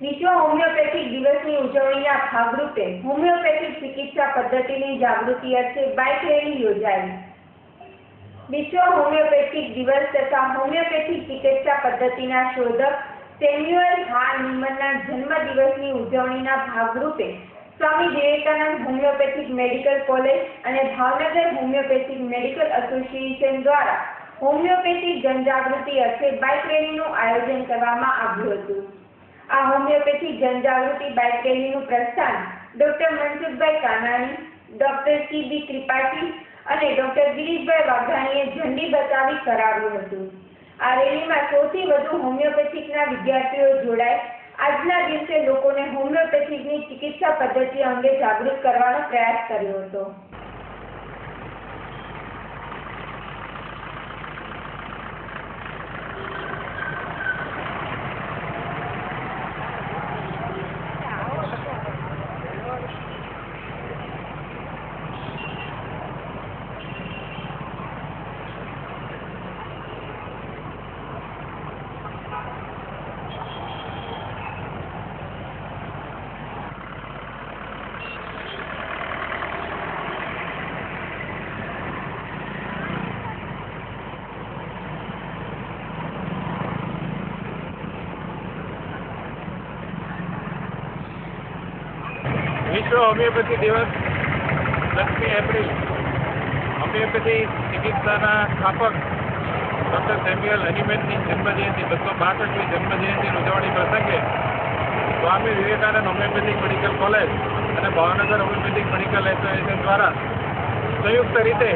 વિશ્વ હોમિયોપેથિક દિવસની ઉજવણીના ભાગરૂપે હોમિયોપેથિક ચિકિત્સા પદ્ધતિની જાગૃતિ અર્થે બાઇક રેલી યોજાઈ. વિશ્વ હોમિયોપેથિક દિવસ તથા હોમિયોપેથિક ચિકિત્સા પદ્ધતિના શોધક સેમ્યુઅલ હાર નિમનના જન્મદિવસની ઉજવણીના ભાગરૂપે Swami Vivekananda homeopathic medical college અને ભાવનગર હોમિયોપેથિક મેડિકલ એસોસિએશન દ્વારા હોમિયોપેથિક જનજાગૃતિ અર્થે બાઇક રેલીનું આયોજન કરવામાં આવ્યું હતું. આ હોમિયોપેથિક જનજાગૃતિ બાઇક રેલીનું પ્રસ્થાન doctor Mansukhbhai Kanani, doctor C B Tripathi અને ડોક્ટર ગિરીશભાઈ વાઘાણીએ ઝંડી બતાવી કરાવ્યું હતું. આ રેલીમાં સૌથી વધુ હોમિયોપેથિકના વિદ્યાર્થીઓ જોડાય. આજના દિવસે લોકોને હોમિયોપેથિકની ચિકિત્સા પદ્ધતિ અંગે જાગૃત કરવાનો પ્રયાસ કર્યો હતો. વિશ્વ હોમિયોપેથી દિવસ દસમી એપ્રિલ. હોમિયોપેથી ચિકિત્સાના સ્થાપક ડૉક્ટર સેમ્યુઅલ હનીમેનની જન્મજયંતિ, બસો બાસઠમી જન્મજયંતિ ઉજવણી પ્રસંગે. Swami Vivekananda homeopathic medical college અને ભાવનગર હોમિયોપેથિક મેડિકલ એસોસિએશન દ્વારા સંયુક્ત રીતે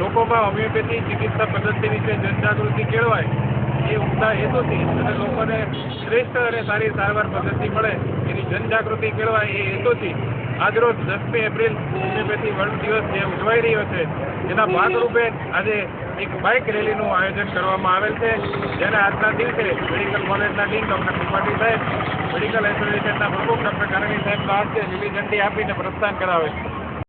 લોકોમાં હોમિયોપેથી ચિકિત્સા પદ્ધતિ વિશે જનજાગૃતિ કેળવાય. એ ઉમદા હેતુથી અને લોકોને શ્રેષ્ઠ અને સારી સારવાર પદ્ધતિ મળે એની જનજાગૃતિ કેળવાય એ હેતુથી આજરોજ દસમી એપ્રિલ હોમિયોપેથી વર્લ્ડ દિવસ જે ઉજવાઈ રહ્યો છે, એના ભાગરૂપે આજે એક બાઇક રેલીનું આયોજન કરવામાં આવેલ છે, જેને આજના દિવસે મેડિકલ કોલેજના ડીન ડૉક્ટર ત્રિપાઠી સાહેબ, મેડિકલ એસોસિએશનના પ્રમુખ ડૉક્ટર કારણી સાહેબના હસ્તે લીલી ઝંડી આપીને પ્રસ્થાન કરાવે છે.